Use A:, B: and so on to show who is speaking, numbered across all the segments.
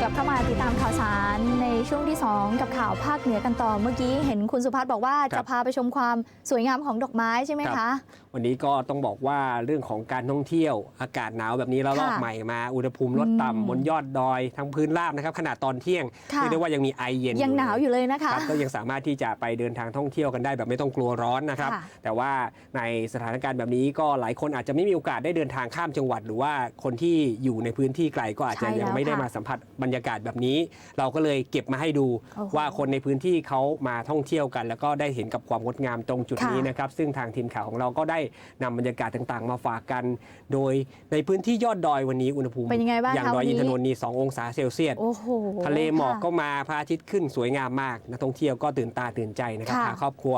A: กลับเข้ามาติดตามข่าวสารในช่วงที่ 2 กับข่าวภาคเหนือกันต่อ เมื่อกี้เห็นคุณสุพัฒน์บอกว่า
B: ครั
A: จะ
B: บ
A: พาไปชมความสวยงามของดอกไม้ใช่ไหม
B: ครั
A: คะ
B: บวันนี้ก็ต้องบอกว่าเรื่องของการท่องเที่ยวอากาศหนาวแบบนี้แล้วรอบ
A: ค่ะ
B: ใหม่มา อุณหภูมิลด
A: อืม
B: ต่ำบนยอดดอยทั้งพื้นราบนะครับขนาดตอนเที่ยง
A: ค่ะ
B: เรียกได้ว่ายังมีไอเย็น
A: ยังหนาวอยู่เลยนะคะ
B: ครับก็ยังสามารถที่จะไปเดินทางท่องเที่ยวกันได้แบบไม่ต้องกลัวร้อนนะครับ
A: ค่ะ
B: แต่ว่าในสถานการณ์แบบนี้ก็หลายคนอาจจะไม่มีโอกาสได้เดินทางข้ามจังหวัด หรือว่าคนที่อยู่ในพื้นที่ไกลก็อาจจะ
A: ใช่
B: ยังไม่ได้
A: แล้วค่ะ
B: มาสัมผัสบรรยากาศแบบนี้ เราก็เลยเก็บมาให้ดู
A: โอ้โห
B: ว่าคนในพื้นที่เขามาท่องเที่ยวกัน แล้วก็ได้เห็นกับความงดงามตรงจุด
A: ค่ะ
B: นี้นะครับ ซึ่งทางทีมข่าวของเราก็ได้นำบรรยากาศต่างๆ มาฝากกัน โดยในพื้นที่ยอดดอยวันนี้อุณหภูมิ
A: เป็นยังไงบ้าง
B: อย่าง
A: คะ
B: ดอย
A: วันนี้
B: อินทนนท์นี่2องศาเซลเซียส
A: โอ้โห
B: ทะเลหมอก
A: ค่ะ
B: ก็มาพระอาทิตย์ขึ้นสวยงามมากนักท่องเที่ยวก็ตื่นตาตื่นใจนะครับ
A: ค่ะ
B: พาครอบครัว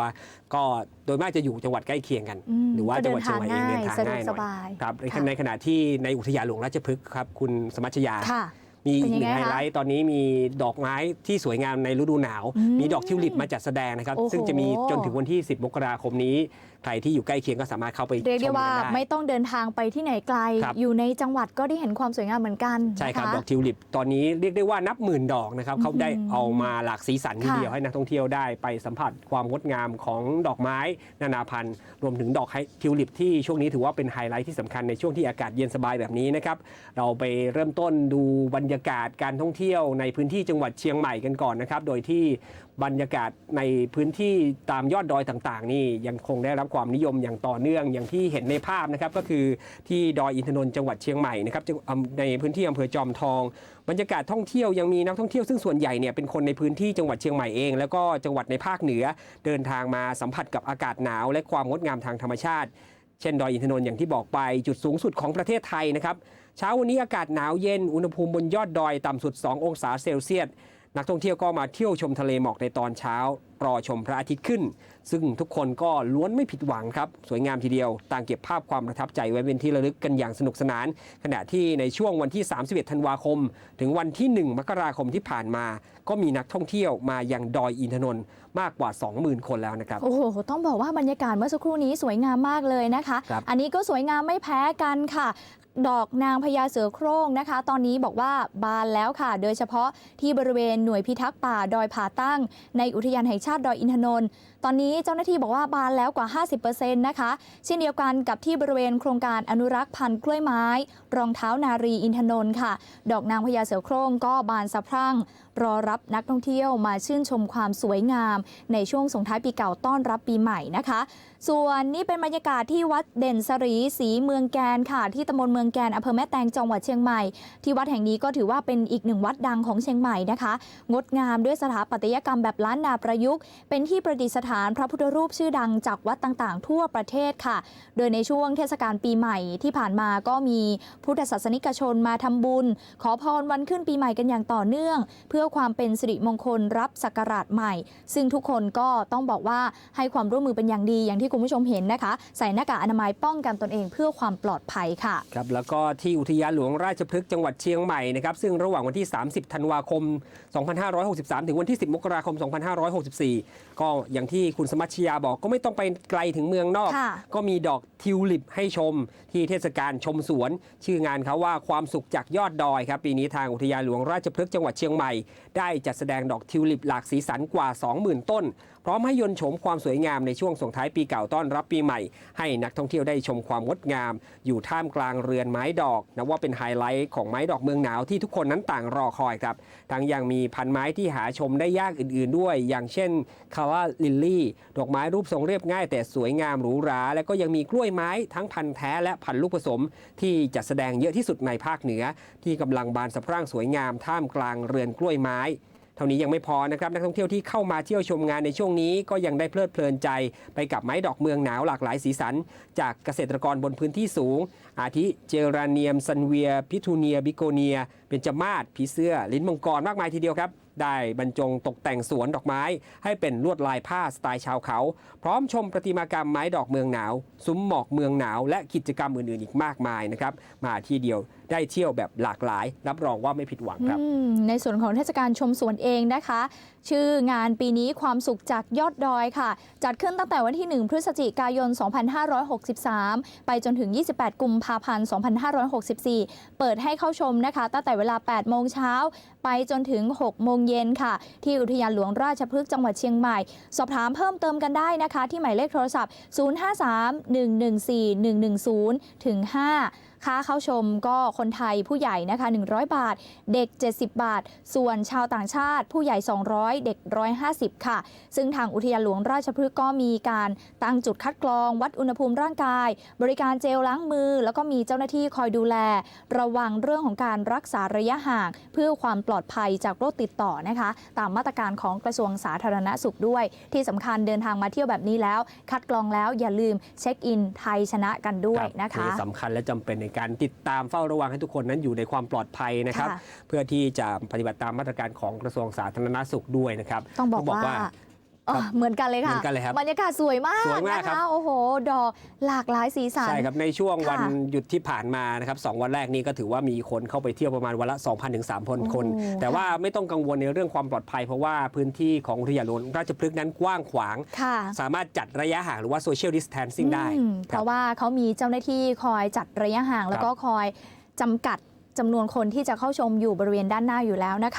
B: ก็โดยมากจะอยู่จังหวัดใกล้เคียงกัน
A: ม
B: หรือว่า
A: ก็
B: จังหวัดเชียงใหม่เองเดินทาง
A: สะดว
B: ง่ากยห
A: ส
B: น่อย
A: บาย
B: ครับใน
A: ค่ะ
B: ในขณะที่ในอุทยานหลวงราชพฤกษ์ครับคุณสมัชยา
A: ค่ะ
B: มีอี
A: เป็น
B: ก
A: ยัง
B: หนึ่ง
A: ไง
B: ไฮ
A: คะ
B: ไลท์ตอนนี้มีดอกไม้ที่สวยงามในฤดูหนาว
A: อืม
B: มีดอกทิวลิปมาจัดแสดงนะครับ
A: โอ้โห
B: ซึ่งจะมีจนถึงวันที่ 10 มกราคมนี้ ใครที่อยู่ใกล้เคียงก็สามารถเข้าไป
A: เรียก
B: ช
A: ได้
B: ม
A: ว่า
B: กันได้
A: ไม่ต้องเดินทางไปที่ไหนไกล
B: ครับ
A: อยู่ในจังหวัดก็ได้เห็นความสวยงามเหมือนกัน
B: ใช่ครับ
A: นะะ
B: ดอกทิวลิปตอนนี้เรียกได้ว่านับหมื่นดอกนะครับเขาได้
A: อื้อหือ
B: เอามาหลากสีสันที
A: ค่ะ
B: เดียวให้นักท่องเที่ยวได้ไปสัมผัสความงดงามของดอกไม้ นานาพันธุ์ รวมถึงดอกไฮทิวลิปที่ช่วงนี้ถือว่าเป็นไฮไลท์ที่สำคัญในช่วงที่อากาศเย็นสบายแบบนี้นะครับ เราไปเริ่มต้นดูบรรยากาศการท่องเที่ยวในพื้นที่จังหวัดเชียงใหม่กันก่อนนะครับ โดยที่บรรยากาศในพื้นที่ตามยอดดอยต่างๆ นี่ยังคงได้รับความนิยมอย่างต่อเนื่องอย่างที่เห็นในภาพนะครับ ก็คือที่ดอยอินทนนท์จังหวัดเชียงใหม่นะครับในพื้นที่อำเภอจอมทอง บรรยากาศท่องเที่ยวยังมีนักท่องเที่ยวซึ่งส่วนใหญ่เนี่ยเป็นคนในพื้นที่จังหวัดเชียงใหม่เอง แล้วก็จังหวัดในภาคเหนือเดินทางมาสัมผัสกับอากาศหนาว และความงดงามทางธรรมชาติ เช่น ดอยอินทนนท์อย่างที่บอกไปจุดสูงสุดของประเทศไทยนะครับ เช้าวันนี้อากาศหนาวเย็น อุณหภูมิบนยอดดอยต่ำสุด 2 องศาเซลเซียส นักท่องเที่ยวก็มาเที่ยวชมทะเลหมอกในตอนเช้า รอชมพระอาทิตย์ขึ้น ซึ่งทุกคนก็ล้วนไม่ผิดหวังครับ สวยงามทีเดียว ต่างเก็บภาพความประทับใจไว้เป็นที่ระลึกกันอย่างสนุกสนาน ขณะที่ในช่วงวันที่ 31 ธันวาคม ถึงวันที่ 1 มกราคมที่ผ่านมา ก็มีนักท่องเที่ยวมายังดอยอินทนนท์มากกว่า 20,000 คนแล้วนะครับ
A: โอ้โห ต้องบอกว่าบรรยากาศเมื่อสักครู่นี้สวยงามมากเลยนะคะ
B: ครับ
A: อันนี้ก็สวยงามไม่แพ้กันค่ะ ดอกนางพญาเสือโคร่งนะคะ ตอนนี้บอกว่าบานแล้วค่ะ โดยเฉพาะที่บริเวณหน่วยพิทักษ์ป่าดอยผาตั้ง ในอุทยานแห่งชาติดอยอินทนนท์ตอนนี้เจ้าหน้าที่บอกว่าบานแล้วกว่า 50%นะคะเช่นเดียวกันกับที่บริเวณโครงการอนุรักษ์พันธุ์กล้วยไม้ รองเท้านารีอินทนนท์ค่ะ ดอกนางพญาเสือโคร่งก็บานสะพรั่งรอรับนักท่องเที่ยวมาชื่นชมความสวยงาม ในช่วงส่งท้ายปีเก่าต้อนรับปีใหม่นะคะ ส่วนนี่เป็นบรรยากาศที่วัดเด่นสรีศีเมืองแกนค่ะ ที่ตำบลเมืองแกนอำเภอแม่แตงจังหวัดเชียงใหม่ ที่วัดแห่งนี้ก็ถือว่าเป็นอีกหนึ่งวัดดังของเชียงใหม่นะคะ งดงามด้วยสถาปัตยกรรมแบบล้านนาประยุกต์ เป็นที่ประดิษฐานพระพุทธรูปชื่อดังจากวัดต่างๆ ทั่วประเทศค่ะ โดยในช่วงเทศกาลปีใหม่ที่ผ่านมาก็มีพุทธศาสนิกชนมาทำบุญ ขอพรวันขึ้นปีใหม่กันอย่างต่อเนื่องเพื่อความเป็นสิริมงคลรับศักราชใหม่ ซึ่งทุกคนก็ต้องบอกว่าให้ความร่วมมือเป็นอย่างดีอย่างที่คุณผู้ชมเห็นนะคะ ใส่หน้ากากอนามัยป้องกันตนเองเพื่อความปลอดภัยค่ะ
B: ครับแล้วก็ที่อุทยานหลวงราชพฤกษ์จังหวัดเชียงใหม่นะครับซึ่งระหว่างวันที่ 30 ธันวาคม 2563 ถึงวันที่ 10 มกราคม 2564 ก็อย่างที่คุณสมัชยาบอกก็ไม่ต้องไปไกลถึงเมืองนอก
A: ค่ะ
B: ก็มีดอกทิวลิปให้ชม ที่เทศกาลชมสวน ชื่องานเขาว่าความสุขจากยอดดอยครับปีนี้ทางอุทยานหลวงราชพฤกษ์จังหวัดเชียงใหม่ได้จัดแสดงดอกทิวลิปหลากสีสันกว่า 20,000 ต้น พร้อมให้ยนต์โฉมความสวยงามในช่วงส่งท้ายปีเก่าต้อนรับปีใหม่ ให้นักท่องเที่ยวได้ชมความงดงาม อยู่ท่ามกลางเรือนไม้ดอกนับว่าเป็นไฮไลท์ของไม้ดอกเมืองหนาวที่ทุกคนนั้นต่างรอคอยครับทั้งยังมีพันไม้ที่หาชมได้ยากอื่น ๆ ด้วย อย่างเช่นคาว่าลิลลี่ดอกไม้รูปทรงเรียบง่าย แต่สวยงามหรูหรา และก็ยังมีกล้วยไม้ทั้งพันธุ์แท้และพันธุ์ลูกผสม ที่จัดแสดงเยอะที่สุดในภาคเหนือ ที่กำลังบานสะพรั่งสวยงามท่ามกลางเรือนกล้วยไม้ เท่านี้ยังไม่พอนะครับนักท่องเที่ยวที่เข้ามาเที่ยวชมงานในช่วงนี้ ก็ยังได้เพลิดเพลินใจไปกับไม้ดอกเมืองหนาวหลากหลายสีสัน จากเกษตรกรบนพื้นที่สูง อาทิเจราเนียมซันเวีย พิทูเนีย บิโกเนียเบญจมาศผีเสื้อ ลิ้นมังกรมากมายทีเดียวครับ ได้บรรจงตกแต่งสวนดอกไม้ ให้เป็นลวดลายผ้าสไตล์ชาวเขา พร้อมชมประติมากรรมไม้ดอกเมืองหนาว ซุ้มหมอกเมืองหนาว และกิจกรรมอื่นๆอีกมากมายนะครับมาที่เดียวได้เที่ยวแบบหลากหลาย รับรองว่าไม่ผิดหวังครับ
A: ในส่วนของเทศกาลชมสวนเองนะคะ ชื่องานปีนี้ความสุขจากยอดดอยค่ะ จัดขึ้นตั้งแต่วันที่ 1 พฤศจิกายน 2563 ไปจนถึง 28 กุมภาพันธ์ 2564 เปิดให้เข้าชมนะคะ ตั้งแต่เวลา 8 โมงเช้า ไปจนถึง 6 โมงเย็นค่ะ ที่อุทยานหลวงราชพฤกษ์จังหวัดเชียงใหม่ สอบถามเพิ่มเติมกันได้นะคะ ที่หมายเลขโทรศัพท์ 053-114-110 ถึง 5ค่าเข้าชมก็คนไทยผู้ใหญ่นะคะ 100 บาท เด็ก 70 บาท ส่วนชาวต่างชาติผู้ใหญ่ 200 เด็ก 150 ค่ะ ซึ่งทางอุทยานหลวงราชพฤกษ์ก็มีการตั้งจุดคัดกรอง วัดอุณหภูมิร่างกาย บริการเจลล้างมือ แล้วก็มีเจ้าหน้าที่คอยดูแล ระวังเรื่องของการรักษาระยะห่าง เพื่อความปลอดภัยจากโรคติดต่อนะคะ ตามมาตรการของกระทรวงสาธารณสุขด้วย ที่สำคัญเดินทางมาเที่ยวแบบนี้แล้ว คัดกรองแล้วอย่าลืมเช็คอินไทยชนะกันด้วยนะคะ
B: อสำคัญและจำเป็นในการติดตามเฝ้าระวังให้ทุกคนนั้นอยู่ในความปลอดภัยนะครับ
A: ค่ะ
B: เพื่อที่จะปฏิบัติตามมาตรการของกระทรวงสาธารณสุขด้วยนะครับ
A: ต้องบอก
B: ต้ องบอก
A: ว่า
B: ว่า
A: อ๋อเหมือนกันเลยค่ะ
B: เหมือนกันเลยครับ
A: บรรยากาศสวยมาก
B: สวยมาก
A: นะ
B: ครั
A: คะ
B: บ
A: โอ้โห ดอกหลากหลายสีสัน
B: ใช่ครับ ในช่วง
A: ค่ะ
B: วันหยุดที่ผ่านมานะครับสองวันแรกนี้ก็ถือว่ามีคนเข้าไปเที่ยวประมาณวันละ 2,000ถึง3,000 คน
A: โอ้
B: แต่ว่าไม่ต้องกังวลในเรื่องความปลอดภัย เพราะว่าพื้นที่ของอุทยานหลวงราชพฤกษ์นั้นกว้างขวาง
A: ค่ะ
B: สามารถจัดระยะห่างหรือว่า social distancing ได้
A: อืม
B: ค
A: เพ
B: รับ
A: ราะว่าเขามีเจ้าหน้าที่คอยจัดระยะห่าง แล้วก็คอยจำกัดจำนวนคนที่จะเข้าชมอยู่บริเวณด้านหน้าอยู่แล้วนะคะ